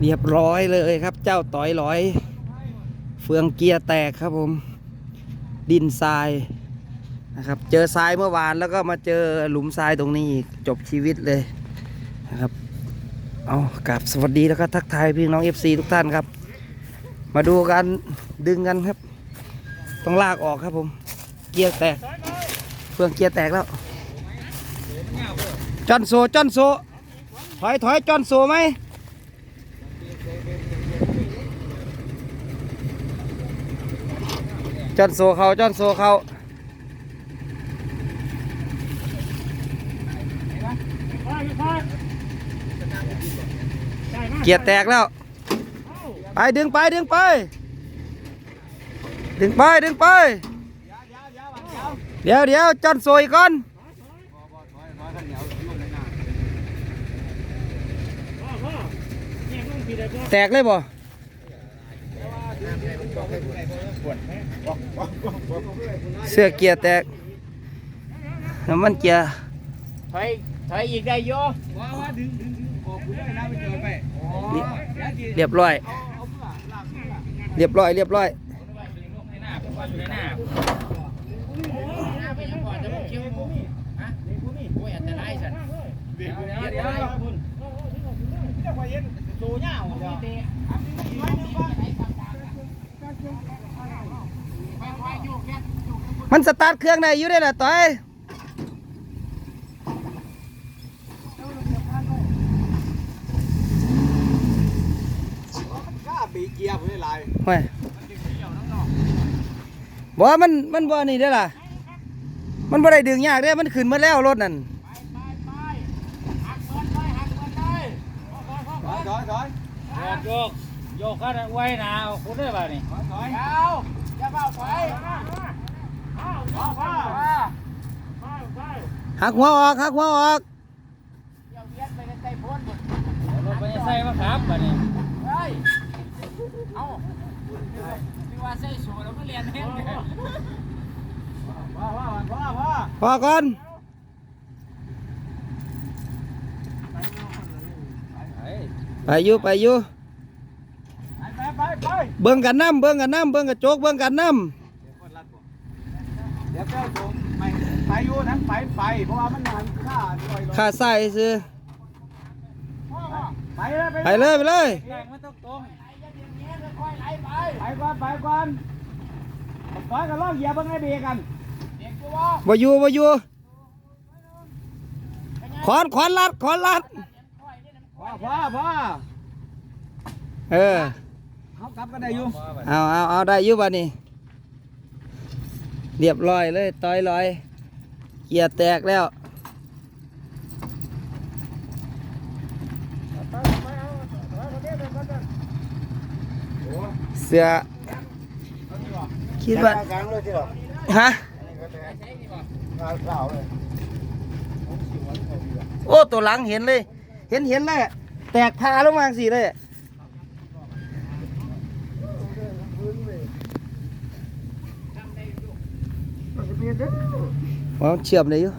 เรียบร้อยเลยครับ เจ้าต่อยร้อย เฟืองเกียร์แตกครับผม ดินทรายนะครับเจอทรายเมื่อวานแล้วก็มาเจอหลุมทรายตรงนี้อีกจบชีวิตเลยนะครับเอากลับสวัสดีแล้วก็ทักทายพี่น้อง FC ทุกท่านครับ มาดูกันดึงกันครับ ต้องลากออกครับผม เกียร์แตกเฟืองเกียร์แตกแล้วจอนโซจอนโซถอยถอยจอนโซไหม จอนโซเขาจอนโซเขาเกียร์แตกแล้ว ไปดึงไปดึงไป ดึงไปดึงไป เดี๋ยวเดี๋ยวจอนโซอีกก่อนแตกเลยบ่ เสื้อเกียร์แตกน้ำมันเกียร์ถอยถอยอีกได้โยเรียบร้อย เรียบร้อย เรียบร้อย มันสตาร์ทเครื่องได้อยู่ได้ล่ะต่อยข้าบีเกียร์ผมได้ลายเฮ้ยบอกว่ามันมันบ่นี่ได้อล่ะ มันบ่ได้ดึงยากเด้อมันขึ้นมาแล้วรถนั่นถอยถอยถอยโยกโยกก็ไว้นะคุณได้ป่ะนี่ถอยยาวอย่าเบาถอย หักหัวออกหักหัวออกรถไปใส่มาครับป่ะนี่พ่อพ่อพ่อพ่อพอก่อนไปอยู่ไปอยู่ไปไปไปเบิ่งกันน้ำเบิ่งกันน้ำเบิ่งกระจกเบิ่งกันน้เดี๋ยวเจ้าผมไปไปอยู่นั้นไปไป เพราะว่ามันนานข้าด้วยำขาใส่ซื้อไปเลยไปเลยไปเลยแรงไม่ต้องตรงไปก่อนไปก่อนไปกันล่องเหยียบเบิ้งให้เบียกันบ่อยู่บ่อยู่ขอนขอนลัดขอนลัดพ่อพ่อพ่อเออเขากลับกันได้อยู่เอาเอาเอาได้อยู่บ่นี่ เรียบร้อยเลยต่อยลอย เกียร์แตกแล้วเสือคิดว่ากลางเลยที่หรฮะโอ้ตัวหลังเห็นเลย เห็นเห็นเลยแตกพาลงมาสิเลย อะอ๋อเชื่อมได้อยู่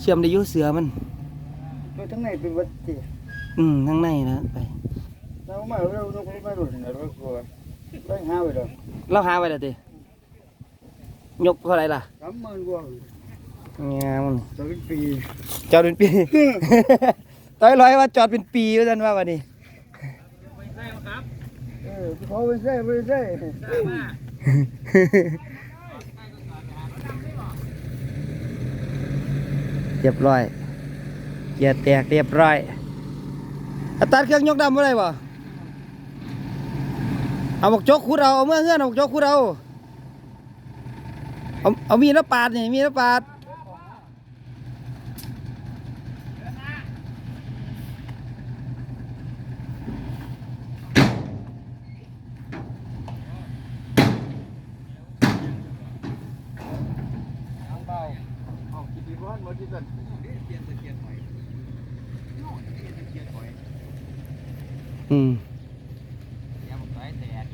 เชื่อมได้อยู่เสือมันตัวทั้งในเป็นวัดจีอืมข้างในนะไปเราไม่เราเราไม่รู้นะเรากลัวได้ห้าไปแล้วเราหาไว้แล้วติยกเท่าไหรล่ะสามหมื่นกว่างามมันจะเป็นปีจอดเป็นปีต้อยร้อยว่าจอดเป็นปีว่าจันว่าวันนี้ใส่มาครับเออเขาไม่ใช่ไม่ใช่ ทราบว่า เรียบร้อย เกียร์แตกเรียบร้อยอัตราเครื่องยกดำอะไรบ่เอาบอกจกคูดเอาเอาเมื่อเงื่อนเอาบอกจกคูดเอาเอาเอามีดแล้วปาดนี่มีดแล้วปาดอืม อย่าบอกถอยแตก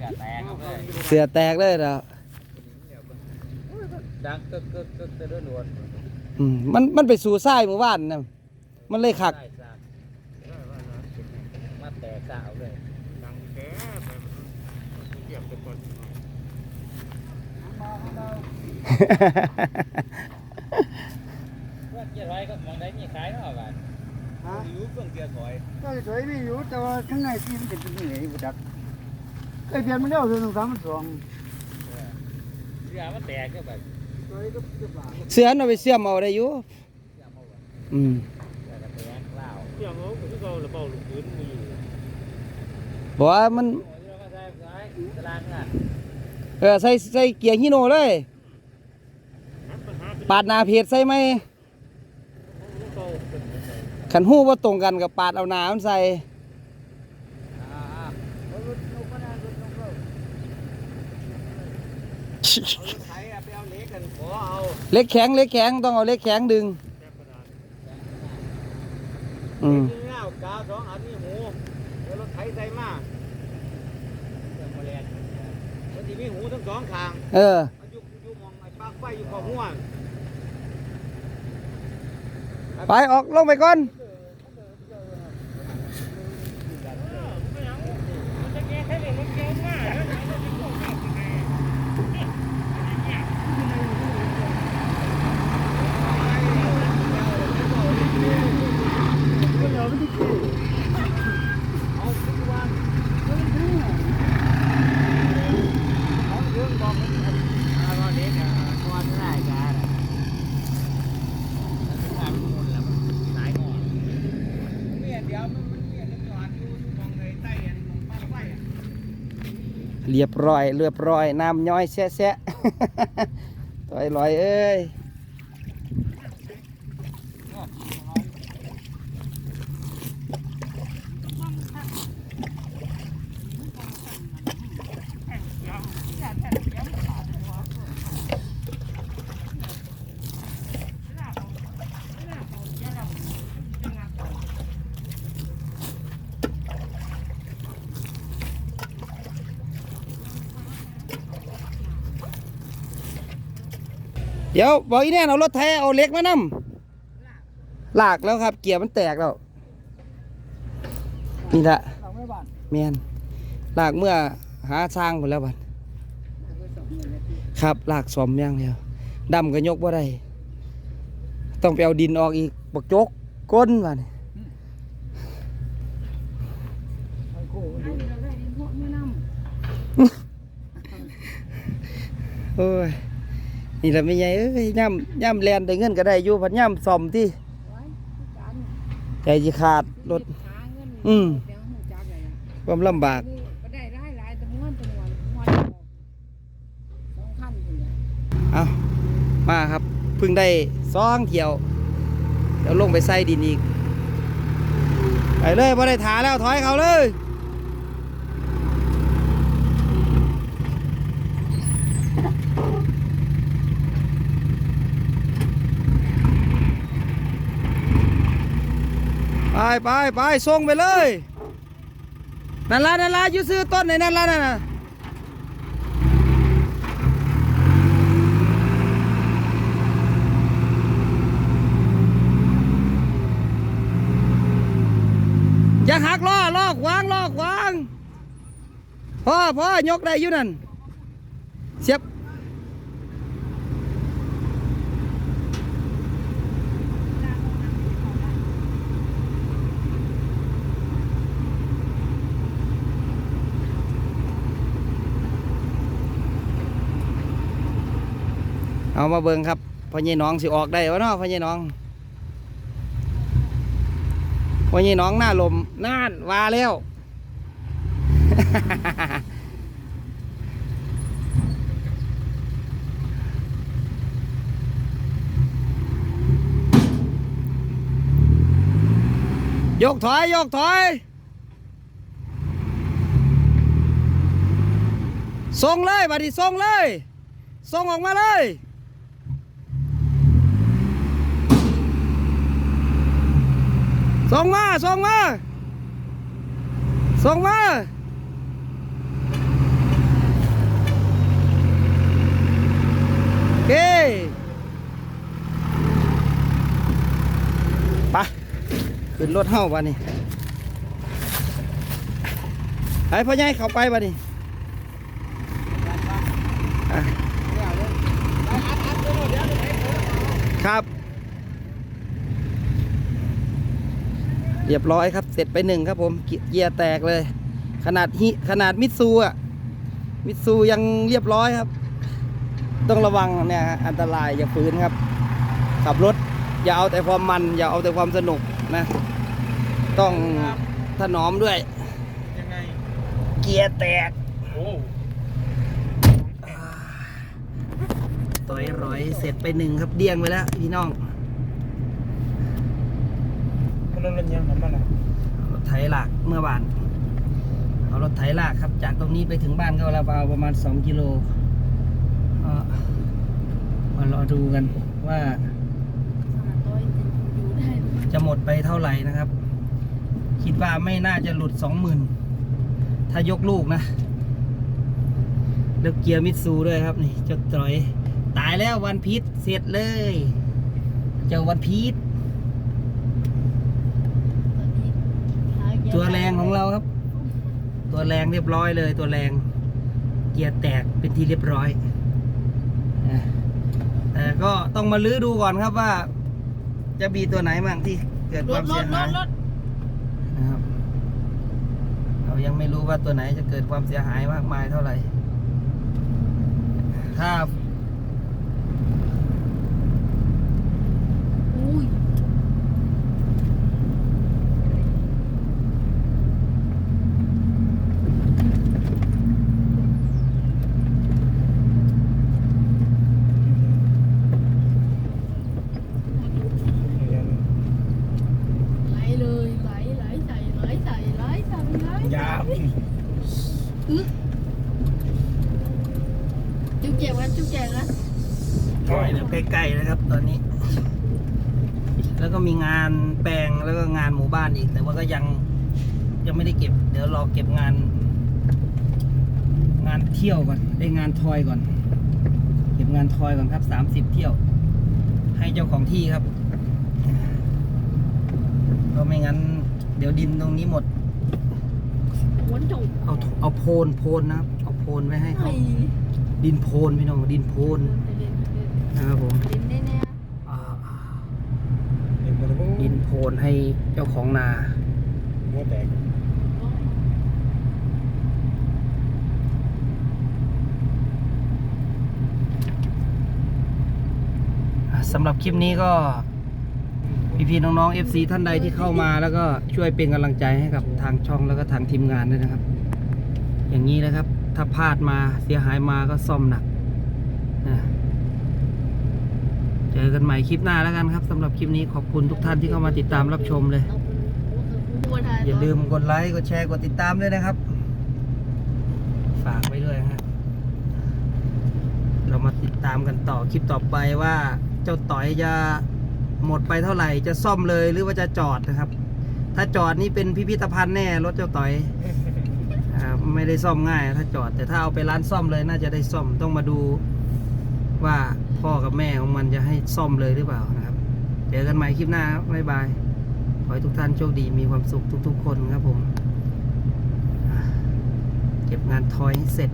เสือแตกเลยเสือแตกเลยแล้วดังกึกกึกกึกจะเลื่อนหลวนอืมมันมันไปสู่ทรายหมู่บ้านนะมันเลยขักใช่ใช่แตกสาวเลยดังแก่ไปเทียบเป็นคนเพื่อนเกียร์ไว้ก็มองได้มีขายเนาะบ้านฮะอยู่เพื่อนเกียร์ถอยก็สวยมีอยู่แต่ว่าข้างในที่มันเป็นเหนื่อยบุดัก ไอเปลี่ยนมันเร็วเลยหนึ่งสามสองเรือมันแตกก็แบบสวยก็จะบาเสือนเอาไปเสื่อมเอาได้อยู่เรือมาแบบอืมเรือแตกเล่าเที่ยงเขาคือเขาระเบิดลูกปืนมาอยู่บอกว่ามันโอ้ยเราก็ใช้ใช้ตารางอะเออใส่ใส่เกียร์ฮิโนเลยปัญหาเป็นปาดหน้าเพจใส่ไหมเขาเป็นขันหู้ว่าตรงกันกับปาดเอาหนามันใส่ อ่า เอารถนกก็ได้รถนกก็ เอารถไถอะไปเอาเหล็กกันขอเอาเล็กแข็งเล็กแข็งต้องเอาเล็กแข็งดึงแค่กระดาษอืมกินแล้วกาสองอันนี้หมูเดี๋ยวรถไถใส่มาเดี๋ยวมาเรียนมันจะมีหูทั้งสองข้าง เออมันอยู่อยู่มองไอ้ปลั๊กไฟอยู่ขอบหัวไปออกลงไปก่อนมันจะแก้แค่เรื่องมันเก่งมากนะ ก็เดี๋ยวมันจะกี่ เอาทุกวัน มันถึง เอาเรื่องบอกมันเอาตอนนี้ก็ตอนไม่ได้การอะมันเป็นงานมันหมดแล้วมันหลายงอนเมียเดียวมันมันเมียจะจอดอยู่มองไอ้ใต้อันมองปลั๊กไฟอะ เรียบร้อย เรียบร้อย น้ำย้อยแซะแซะต่อยลอยเอ้ยเดี๋ยวบอกอีแน่นเอารถไถเอาเหล็กมานำลากแล้วครับ เกียร์มันแตกแล้วนี่ละเอาไม่บ้านแมนลากเมื่อหาสร้างหมดแล้วบัดเอาไปสองเงินเลยที่ครับลากสอมอย่างเดียวดำก็ยกบ่ได้ต้องไปเอาดินออกอีกบักจกก้นบัดนี้เอาโค้งดูโอ้ย นี่แหละไม่ใหญ่เอ้ยย่ำย่ำแลนได้เงินก็ได้อยู่พันย่ำซ่อมที่ใจสิขาดรถหาเงินอืมเดี๋ยวหูจักเลยอะความลำบากนี่ก็ได้หลายหลายแต่ม้วนเป็นวันม้วนสองพันคนเลยเอามาครับเพิ่งได้สองเที่ยว เดี๋ยวลงไปใส่ดินอีก ไปเลยพอได้ถาแล้วถอยเขาเลย ไปไปไปส่งไปเลยนั่นละนั่นละยูซื้อต้นไหนนั่นละนั่นน่ะอย่าหักล้อล้อขวางล้อขวางพ่อพ่อยกได้อยู่นั่นเสียบ เอามาเบิ่งครับพ่อใหญ่น้องสิออกได้วะเนาะพ่อใหญ่น้องวันนี้น้องหน้าลมน่านวาแล้วยกถอยยกถอยส่งเลยบัดนี้ส่งเลยส่งออกมาเลย ส่งมาส่งมาส่งมาโอเคไปขึ้นรถเฮ้าวันนี้ไอ้พ่อใหญ่เข้าไปบ่ดิอ่ครับ เรียบร้อยครับ เสร็จไปหนึ่งครับผมเกีเกียร์แตกเลย ขนาดฮิขนาดมิตซูอะ มิตซูยังเรียบร้อยครับ ต้องระวังเนี่ยฮะอันตรายอย่าฝืนครับ ขับรถ อย่าเอาแต่ความมัน อย่าเอาแต่ความสนุกนะ ต้องถนอมด้วย ยังไง เกียร์แตกโอ้ต่อยร้อยเสร็จไปหนึ่งครับเดี้ยงไปแล้วพี่น้อง มันนั่นยังมันมันอะรถไถลากเมื่อวานเอารถไถลากครับ จากตรงนี้ไปถึงบ้านก็เราเอาประมาณ 2 กิโลมารอดูกันว่า จะหมดไปเท่าไหร่นะครับ คิดว่าไม่น่าจะหลุด 20,000 ถ้ายกลูกนะแล้วเกียร์มิตซูด้วยครับนี่เจ้าตรอย ตายแล้ววันพีชเสร็จเลย เจ้าวันพีช ตอนนี้หาเกีย ตัวแรงของเราครับ ตัวแรงเรียบร้อยเลย ตัวแรงเกียร์แตกเป็นที่เรียบร้อยนะแต่ก็ต้องมาลื้อดูก่อนครับว่า จะมีตัวไหนบ้างที่เกิดรความถรเสียถรหายถรถนะครับเรายังไม่รู้ว่าตัวไหนจะเกิดความเสียหายมากมายเท่าไหร่ ถ้า อุ้ย ไหลเลยไหลไหลใส่ไหลใส่ไหลใส่ไหล ยาว อึ๊ะจุ๊บแจกกันจุ๊บแจกกัน ปล่อยแล้วใกล้ๆนะครับ ตอนนี้ แล้วก็มีงานแปลงแล้วก็งานหมู่บ้านอีก แต่ว่าก็ยังยังไม่ได้เก็บ เดี๋ยวรอเก็บงาน งานเที่ยวก่อนได้งานทอยก่อน เก็บงานทอยก่อนครับสามสิบเที่ยว ให้เจ้าของที่ครับเพราะไม่งั้น เดี๋ยวดินตรงนี้หมดหัวนจุกเอาเอาโพนโพนนะครับ เอาโพนไว้ให้เขาไอ้ดินโพนพี่น้องดินโพนนะครับผม เล่นแน่ อ่า เห็นหมดแล้ว ดินโพนให้เจ้าของนาหัวแตกอะสำหรับคลิปนี้ก็พี่ๆน้องๆ FC ท่านใดที่เข้ามาแล้วก็ช่วยเป็นกำลังใจให้กับทางช่องแล้วก็ทางทีมงานด้วยนะครับ อย่างนี้นะครับ ถ้าพลาดมาเสียหายมาก็ซ่อมหนักนะเจ อกันใหม่คลิปหน้าแล้วกันครับสำหรับคลิปนี้ขอบคุณทุกท่านที่เข้ามาติดตามรับชมเลย อย่าลืมกดไลค์กดแชร์กดติดตามด้วยนะครับ ฝากไว้ด้วยฮะเรามาติดตามกันต่อคลิปต่อไปว่า เจ้าต่อยจะหมดไปเท่าไหร่จะซ่อมเลยหรือว่าจะจอดนะครับ ถ้าจอดนี่เป็นพิพิธภัณฑ์แน่รถเจ้าต่อยอ่าไม่ได้ซ่อมง่าย ถ้าจอดแต่ถ้าเอาไปร้านซ่อมเลยน่าจะได้ซ่อมต้องมาดู ว่าพ่อกับแม่ของมันจะให้ซ่อมเลยหรือเปล่านะครับ เจอกันใหม่คลิปหน้าครับบ๊ายบาย ขอให้ทุกท่านโชคดีมีความสุขทุกๆ คนครับผม เก็บงานทอยให้เสร็จ